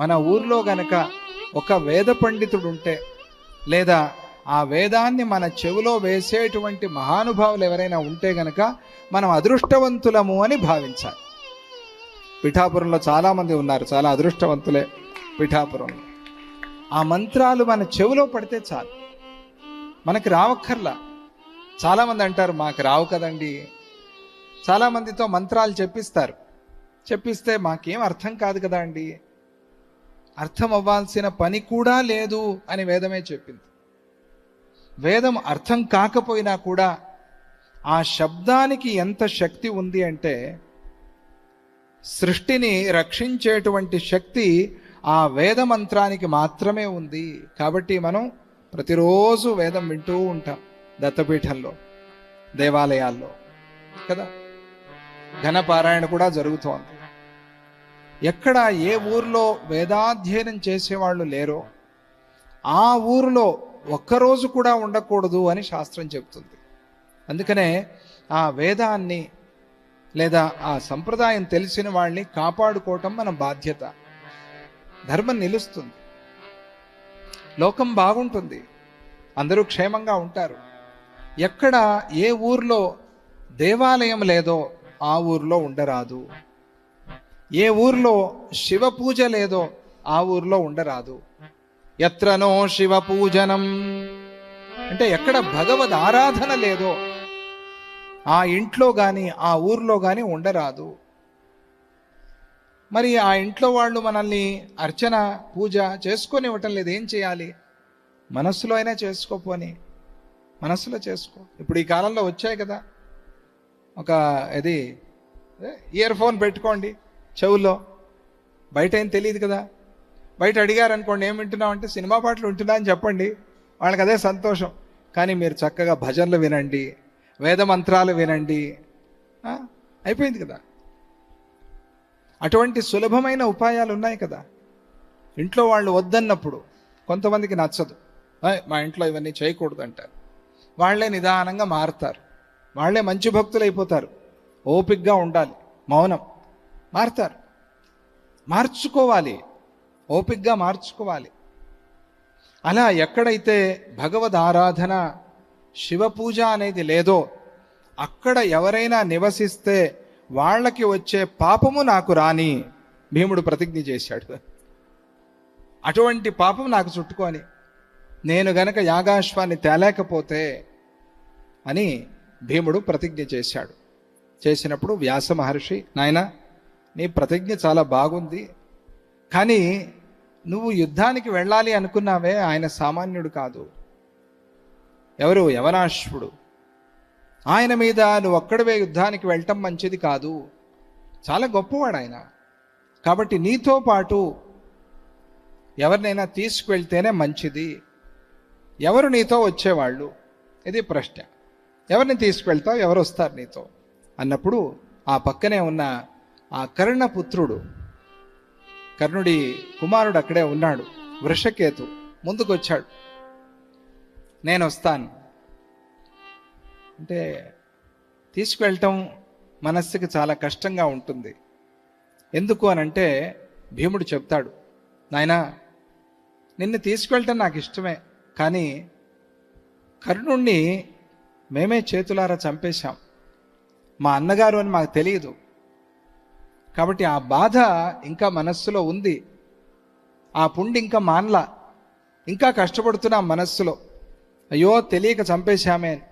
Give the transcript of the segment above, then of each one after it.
మన ఊర్లో గనక ఒక వేద పండితుడు ఉంటే లేదా ఆ వేదాన్ని మన చెవిలో వేసేటువంటి మహానుభావులు ఎవరైనా ఉంటే గనక మనం అదృష్టవంతులము అని భావించాలి. పిఠాపురంలో చాలామంది ఉన్నారు చాలా అదృష్టవంతులే పిఠాపురంలో ఆ మంత్రాలు మన చెవిలో పడితే చాలు. మనకి రావక్కర్లా. చాలామంది అంటారు మాకు రావు కదండి. చాలామందితో మంత్రాలు చెప్పిస్తారు. చెప్పిస్తే మాకేం అర్థం కాదు కదా అండి? అర్థం అవ్వాల్సిన పని కూడా లేదు అని వేదమే చెప్పింది. వేదం అర్థం కాకపోయినా కూడా ఆ శబ్దానికి ఎంత శక్తి ఉంది అంటే సృష్టిని రక్షించేటువంటి శక్తి ఆ వేద మంత్రానికి మాత్రమే ఉంది. కాబట్టి మనం ప్రతిరోజు వేదం వింటూ ఉంటాం దత్తపీఠంలో దేవాలయాల్లో కదా? ఘనపారాయణ కూడా జరుగుతోంది. ఎక్కడ ఏ ఊర్లో వేదాధ్యయనం చేసేవాళ్ళు లేరో ఆ ఊరిలో ఒక్కరోజు కూడా ఉండకూడదు అని శాస్త్రం చెప్తుంది అందుకనే ఆ వేదాన్ని లేదా ఆ సంప్రదాయం తెలిసిన వాళ్ళని కాపాడుకోవటం మన బాధ్యత. ధర్మం నిలుస్తుంది. లోకం బాగుంటుంది. అందరూ క్షేమంగా ఉంటారు. ఎక్కడ ఏ ఊర్లో దేవాలయం లేదో ఆ ఊర్లో ఉండరాదు. ఏ ఊర్లో శివ పూజ లేదో ఆ ఊర్లో ఉండరాదు. ఎత్రనో శివ పూజనం. అంటే ఎక్కడ భగవద్ ఆరాధన లేదో ఆ ఇంట్లో కానీ ఆ ఊర్లో కానీ ఉండరాదు. మరి ఆ ఇంట్లో వాళ్ళు మనల్ని అర్చన పూజ చేసుకొని ఇవ్వటం లేదు. ఏం చేయాలి? మనస్సులో అయినా చేసుకోపోని మనస్సులో చేసుకో. ఇప్పుడు ఈ కాలంలో వచ్చాయి కదా. ఒక ఇది ఇయర్ ఫోన్ పెట్టుకోండి. చెవుల్లో. బయట ఏం తెలియదు కదా. బయట అడిగారు అనుకోండి ఏం వింటున్నావు? అంటే సినిమా పాటలు వింటున్నా అని చెప్పండి. వాళ్ళకి అదే సంతోషం. కానీ మీరు చక్కగా భజనలు వినండి వేద మంత్రాలు వినండి. అయిపోయింది కదా. అటువంటి సులభమైన ఉపాయాలు ఉన్నాయి కదా. ఇంట్లో వాళ్ళు వద్దన్నప్పుడు కొంతమందికి నచ్చదు. మా ఇంట్లో ఇవన్నీ చేయకూడదు అంటారు వాళ్ళే నిదానంగా మారుతారు. వాళ్ళే మంచి భక్తులు అయిపోతారు ఓపిక్గా ఉండాలి. మౌనం. మారుతారు. మార్చుకోవాలి. ఓపిగ్గా మార్చుకోవాలి. అలా ఎక్కడైతే భగవద్ ఆరాధన శివ పూజ అనేది లేదో అక్కడ ఎవరైనా నివసిస్తే వాళ్ళకి వచ్చే పాపము నాకు రాని భీముడు ప్రతిజ్ఞ చేశాడు. అటువంటి పాపం నాకు చుట్టుకొని నేను గనక యాగాశ్వాన్ని తేలేకపోతే అని భీముడు ప్రతిజ్ఞ చేశాడు. చేసినప్పుడు వ్యాస మహర్షి నాయన నీ ప్రతిజ్ఞ చాలా బాగుంది. కానీ నువ్వు యుద్ధానికి వెళ్ళాలి అనుకున్నావే ఆయన సామాన్యుడు కాదు. ఎవరు? యవనాశ్వుడు. ఆయన మీద నువ్వు ఒక్కడవే యుద్ధానికి వెళ్ళటం మంచిది కాదు. చాలా గొప్పవాడు ఆయన. కాబట్టి నీతో పాటు ఎవరినైనా తీసుకువెళ్తేనే మంచిది. ఎవరు నీతో వచ్చేవాళ్ళు? ఇది ప్రశ్న. ఎవరిని తీసుకువెళ్తావు? ఎవరు వస్తారు నీతో? అన్నప్పుడు ఆ పక్కనే ఉన్న ఆ కర్ణపుత్రుడు కర్ణుడి కుమారుడు అక్కడే ఉన్నాడు. వృషకేతు ముందుకొచ్చాడు. నేను వస్తాను. అంటే తీసుకువెళ్ళటం మనస్సుకి చాలా కష్టంగా ఉంటుంది. ఎందుకు అనంటే భీముడు చెప్తాడు నాయనా నిన్ను తీసుకువెళ్ళటం నాకు ఇష్టమే కానీ కర్ణుణ్ణి మేమే చేతులారా చంపేశాం. మా అన్నగారు అని మాకు తెలియదు. కాబట్టి ఆ బాధ ఇంకా మనస్సులో ఉంది. ఆ పుండి ఇంకా మాన్ల. ఇంకా కష్టపడుతున్న మనస్సులో. అయ్యో తెలియక చంపేశామే.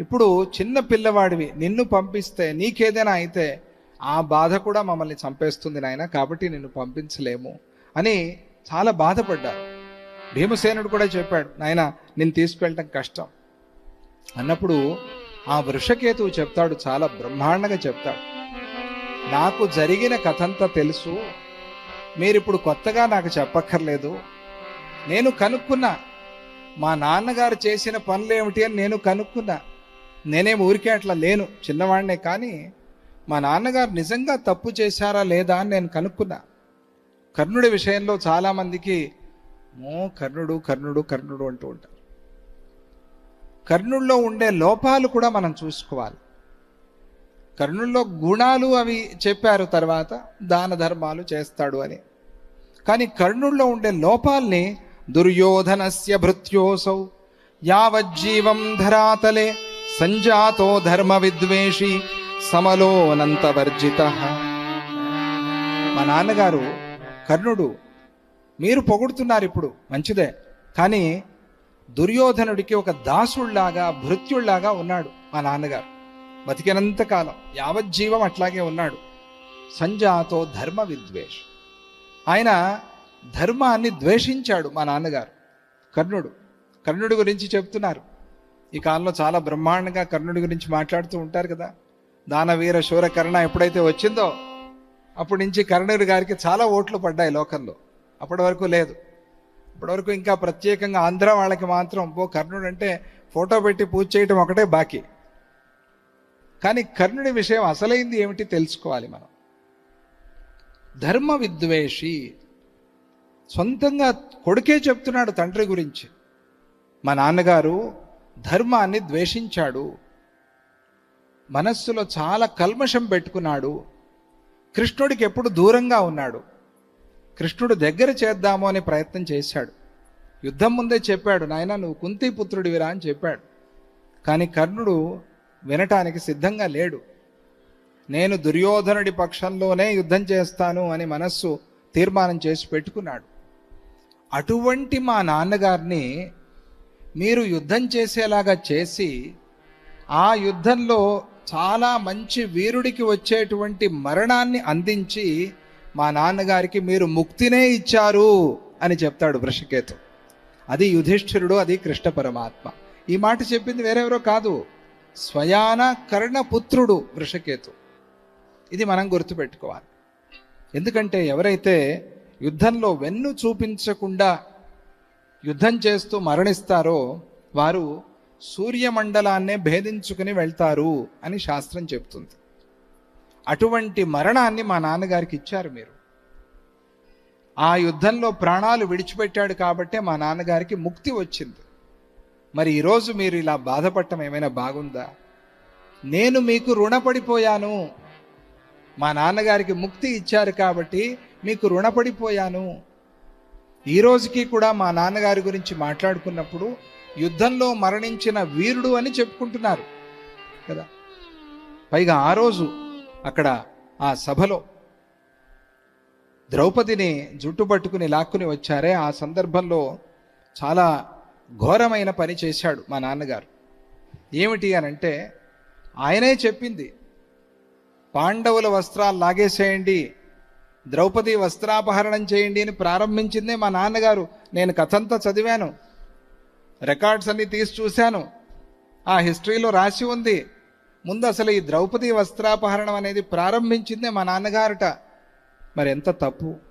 ఇప్పుడు చిన్న పిల్లవాడివి నిన్ను పంపిస్తే నీకేదైనా అయితే ఆ బాధ కూడా మమ్మల్ని చంపేస్తుంది నాయన కాబట్టి నిన్ను పంపించలేము అని చాలా బాధపడ్డారు. భీమసేనుడు కూడా చెప్పాడు నాయన నేను తీసుకెళ్ళటం కష్టం. అన్నప్పుడు ఆ వృషకేతువు చెప్తాడు చాలా బ్రహ్మాండంగా చెప్తాడు. నాకు జరిగిన కథంతా తెలుసు. మీరిప్పుడు కొత్తగా నాకు చెప్పక్కర్లేదు. నేను కనుక్కున్నా మా నాన్నగారు చేసిన పనులు ఏమిటి అని నేను కనుక్కున్నా. నేనేం ఊరికే అట్లా లేను చిన్నవాడినే కానీ మా నాన్నగారు నిజంగా తప్పు చేశారా లేదా అని నేను కనుక్కున్నా. కర్ణుడి విషయంలో చాలామందికి మో కర్ణుడు కర్ణుడు కర్ణుడు అంటూ ఉంటారు. కర్ణుల్లో ఉండే లోపాలు కూడా మనం చూసుకోవాలి. కర్ణుల్లో గుణాలు అవి చెప్పారు తర్వాత దాన ధర్మాలు చేస్తాడు అని. కానీ కర్ణుల్లో ఉండే లోపాల్ని దుర్యోధనస్య భృత్యోసౌ యావజ్జీవం ధరాతలే సంజాతో ధర్మ విద్వేషి సమలోనంతవర్జిత మా నాన్నగారు కర్ణుడు మీరు పొగుడుతున్నారు ఇప్పుడు మంచిదే. కానీ దుర్యోధనుడికి ఒక దాసుళ్ళాగా భృత్యుళ్ళాగా ఉన్నాడు మా నాన్నగారు. బతికినంత కాలం యావజ్జీవం అట్లాగే ఉన్నాడు. సంజాతో ధర్మ విద్వేష్. ఆయన ధర్మాన్ని ద్వేషించాడు మా నాన్నగారు. కర్ణుడు కర్ణుడి గురించి చెప్తున్నారు. ఈ కాలంలో చాలా బ్రహ్మాండంగా కర్ణుడి గురించి మాట్లాడుతూ ఉంటారు కదా. దానవీర శూర కర్ణ ఎప్పుడైతే వచ్చిందో అప్పటి నుంచి కర్ణుడి గారికి చాలా ఓట్లు పడ్డాయి లోకంలో. అప్పటి వరకు లేదు. ఇప్పటి వరకు ఇంకా ప్రత్యేకంగా ఆంధ్ర వాళ్ళకి మాత్రం ఓ కర్ణుడు అంటే ఫోటో పెట్టి పూజ చేయటం ఒకటే బాకీ. కానీ కర్ణుడి విషయం అసలైంది ఏమిటి తెలుసుకోవాలి మనం. ధర్మ విద్వేషి సొంతంగా కొడుకే చెప్తున్నాడు తండ్రి గురించి. మా నాన్నగారు ధర్మాన్ని ద్వేషించాడు. మనస్సులో చాలా కల్మషం పెట్టుకున్నాడు. కృష్ణుడికి ఎప్పుడు దూరంగా ఉన్నాడు. కృష్ణుడు దగ్గర చేద్దాము అని ప్రయత్నం చేశాడు. యుద్ధం ముందే చెప్పాడు నాయన నువ్వు కుంతిపుత్రుడివిరా అని చెప్పాడు. కానీ కర్ణుడు వినటానికి సిద్ధంగా లేడు. నేను దుర్యోధనుడి పక్షంలోనే యుద్ధం చేస్తాను అని మనస్సు తీర్మానం చేసి పెట్టుకున్నాడు. అటువంటి మా నాన్నగారిని మీరు యుద్ధం చేసేలాగా చేసి ఆ యుద్ధంలో చాలా మంచి వీరుడికి వచ్చేటువంటి మరణాన్ని అందించి మా నాన్నగారికి మీరు ముక్తినే ఇచ్చారు అని చెప్తాడు వృషకేతు. అది యుధిష్ఠిరుడు అది కృష్ణ పరమాత్మ. ఈ మాట చెప్పింది వేరెవరో కాదు. స్వయాన కర్ణపుత్రుడు వృషకేతు. ఇది మనం గుర్తుపెట్టుకోవాలి. ఎందుకంటే ఎవరైతే యుద్ధంలో వెన్ను చూపించకుండా యుద్ధం చేస్తూ మరణిస్తారో వారు సూర్యమండలాన్నే భేదించుకుని వెళ్తారు అని శాస్త్రం చెప్తుంది అటువంటి మరణాన్ని మా నాన్నగారికి ఇచ్చారు మీరు. ఆ యుద్ధంలో ప్రాణాలు విడిచిపెట్టాడు కాబట్టే మా నాన్నగారికి ముక్తి వచ్చింది. మరి ఈరోజు మీరు ఇలా బాధపడటం ఏమైనా బాగుందా? నేను మీకు రుణపడిపోయాను. మా నాన్నగారికి ముక్తి ఇచ్చారు కాబట్టి మీకు రుణపడిపోయాను. ఈ రోజుకి కూడా మా నాన్నగారి గురించి మాట్లాడుకున్నప్పుడు యుద్ధంలో మరణించిన వీరుడు అని చెప్పుకుంటున్నారు కదా. పైగా ఆ రోజు అక్కడ ఆ సభలో ద్రౌపదిని జుట్టు పట్టుకుని లాక్కుని వచ్చారే. ఆ సందర్భంలో చాలా ఘోరమైన పని చేశాడు మా నాన్నగారు. ఏమిటి అని అంటే ఆయనే చెప్పింది పాండవుల వస్త్రాలు లాగేసేయండి ద్రౌపది వస్త్రాపహరణం చేయండి అని ప్రారంభించిందే మా నాన్నగారు. నేను కథంతా చదివాను రికార్డ్స్ అన్ని తీసి చూశాను. ఆ హిస్టరీలో రాసి ఉంది ముందు అసలు ఈ ద్రౌపది వస్త్రాపహరణం అనేది ప్రారంభించిందే మా నాన్నగారట. మరి ఎంత తప్పు?